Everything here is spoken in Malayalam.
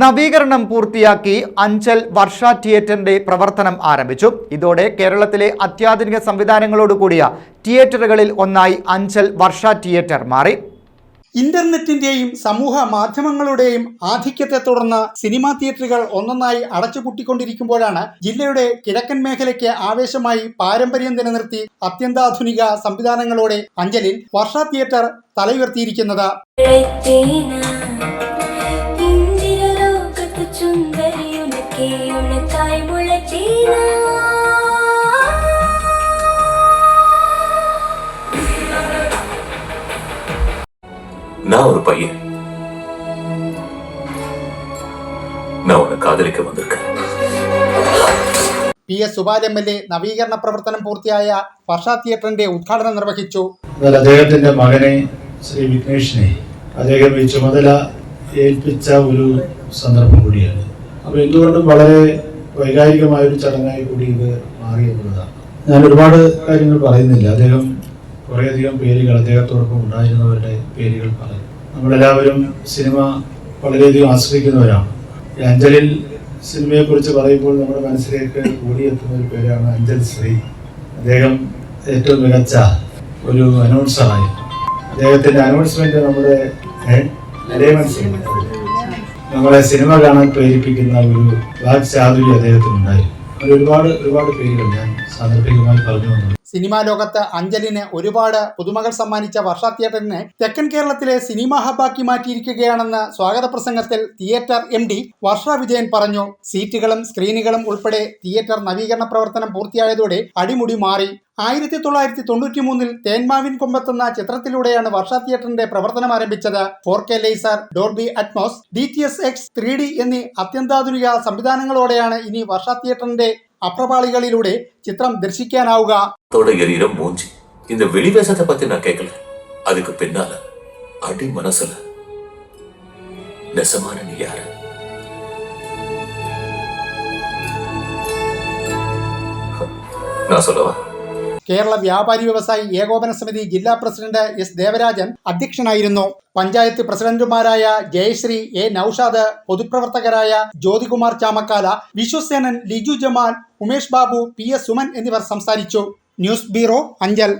നവീകരണം പൂർത്തിയാക്കി അഞ്ചൽ വർഷ തിയേറ്ററിന്റെ പ്രവർത്തനം ആരംഭിച്ചു. ഇതോടെ കേരളത്തിലെ അത്യാധുനിക സംവിധാനങ്ങളോടുകൂടിയ തിയേറ്ററുകളിൽ ഒന്നായി അഞ്ചൽ വർഷ തിയേറ്റർ മാറി. ഇന്റർനെറ്റിന്റെയും സമൂഹ മാധ്യമങ്ങളുടെയും ആധിക്യത്തെ തുടർന്ന് സിനിമാ തിയേറ്ററുകൾ ഒന്നൊന്നായി അടച്ചുപൂട്ടിക്കൊണ്ടിരിക്കുമ്പോഴാണ് ജില്ലയുടെ കിഴക്കൻ മേഖലയ്ക്ക് ആവേശമായി പാരമ്പര്യം നിലനിർത്തി അത്യന്താധുനിക സംവിധാനങ്ങളോടെ അഞ്ചലിൽ വർഷ തിയേറ്റർ തലയുയർത്തിയിരിക്കുന്നത്. മുളച്ചായി മുളച്ചീന நான் ஒரு பையன் நான் உன்னை காதலிக்க வந்திருக்கேன் P S Supal M L A നവീകരണ പ്രവർത്തനം പൂർത്തിയായ വർഷ തിയേറ്ററിന്റെ ഉദ്ഘാടനം നിർവഹിച്ചു. എന്നാൽ അദ്ദേഹത്തിന്റെ മകനെ ശ്രീ വിഘ്നേഷിനെ അദ്ദേഹം ഈ ചുമതല ഏൽപ്പിച്ച ഒരു സന്ദർഭം കൂടിയാണ്. അപ്പോൾ എന്തുകൊണ്ടും വളരെ വൈകാരികമായ ഒരു ചടങ്ങായി കൂടി ഇത് മാറിയെന്നുള്ളതാണ് ഞാൻ ഒരുപാട് കാര്യങ്ങൾ പറയുന്നില്ല. അദ്ദേഹം കുറേയധികം പേരുകൾ അദ്ദേഹത്തോടൊപ്പം ഉണ്ടായിരുന്നവരുടെ പേരുകൾ പറഞ്ഞു നമ്മളെല്ലാവരും സിനിമ വളരെയധികം ആസ്വദിക്കുന്നവരാണ്. ഈ അഞ്ചലിൽ സിനിമയെക്കുറിച്ച് പറയുമ്പോൾ നമ്മുടെ മനസ്സിലേക്ക് ഓടിയെത്തുന്ന ഒരു പേരാണ് അഞ്ചൽ ശ്രീ. അദ്ദേഹം ഏറ്റവും മികച്ച ഒരു അനൗൺസറായി അദ്ദേഹത്തിന്റെ അനൗൺസ്മെന്റ് നമ്മുടെ നിലയെ അതേ മനസ്സിലായി നമ്മളെ സിനിമ കാണാൻ പ്രേരിപ്പിക്കുന്ന ഒരു വാക് ചാതുരി അദ്ദേഹത്തിനുണ്ടായിരുന്നു. ഒരുപാട് ഒരുപാട് പേരുകൾ ഞാൻ സാന്ദർഭികമായി പറഞ്ഞു വന്നു സിനിമാ ലോകത്ത് അഞ്ചലിന് ഒരുപാട് പുതുമകൾ സമ്മാനിച്ച വർഷ തിയേറ്ററിനെ തെക്കൻ കേരളത്തിലെ സിനിമാ ഹബ്ബാക്കി മാറ്റിയിരിക്കുകയാണെന്ന് സ്വാഗത പ്രസംഗത്തിൽ theatre M D Varsha Vijayan പറഞ്ഞു. സീറ്റുകളും സ്ക്രീനുകളും ഉൾപ്പെടെ തിയേറ്റർ നവീകരണ പ്രവർത്തനം പൂർത്തിയായതോടെ അടിമുടി മാറി. ആയിരത്തി തൊള്ളായിരത്തി തൊണ്ണൂറ്റി മൂന്നിൽ തേന്മാവിൻ കൊമ്പത്തെന്ന ചിത്രത്തിലൂടെയാണ് വർഷ തിയേറ്ററിന്റെ പ്രവർത്തനം ആരംഭിച്ചത്. Four K laser Dolby Atmos D T S X three D എന്നീ അത്യന്താധുനിക സംവിധാനങ്ങളോടെയാണ് ഇനി വർഷ തിയേറ്ററിന്റെ അപ്രപാളികളിലൂടെ ചിത്രം ദർശിക്കാനാവുക தோட எரியிற மூஞ்சி இந்த வெளிவேசத்தை பத்தி நான் கேட்கல அதுக்கு பின்னால அடி மனசுல நெசமான நீ யாரு நான் சொல்லவா കേരള വ്യാപാരി വ്യവസായി ഏകോപന സമിതി ജില്ലാ പ്രസിഡന്റ് എസ് ദേവരാജൻ അധ്യക്ഷനായിരുന്നു. പഞ്ചായത്ത് പ്രസിഡന്റുമാരായ ജയശ്രീ എ നൌഷാദ് പൊതുപ്രവർത്തകരായ ജ്യോതികുമാർ ചാമക്കാല വിശ്വസേനൻ ലിജു ജമാൽ ഉമേഷ് ബാബു പി എസ് സുമൻ എന്നിവർ സംസാരിച്ചു. News bureau Anchal.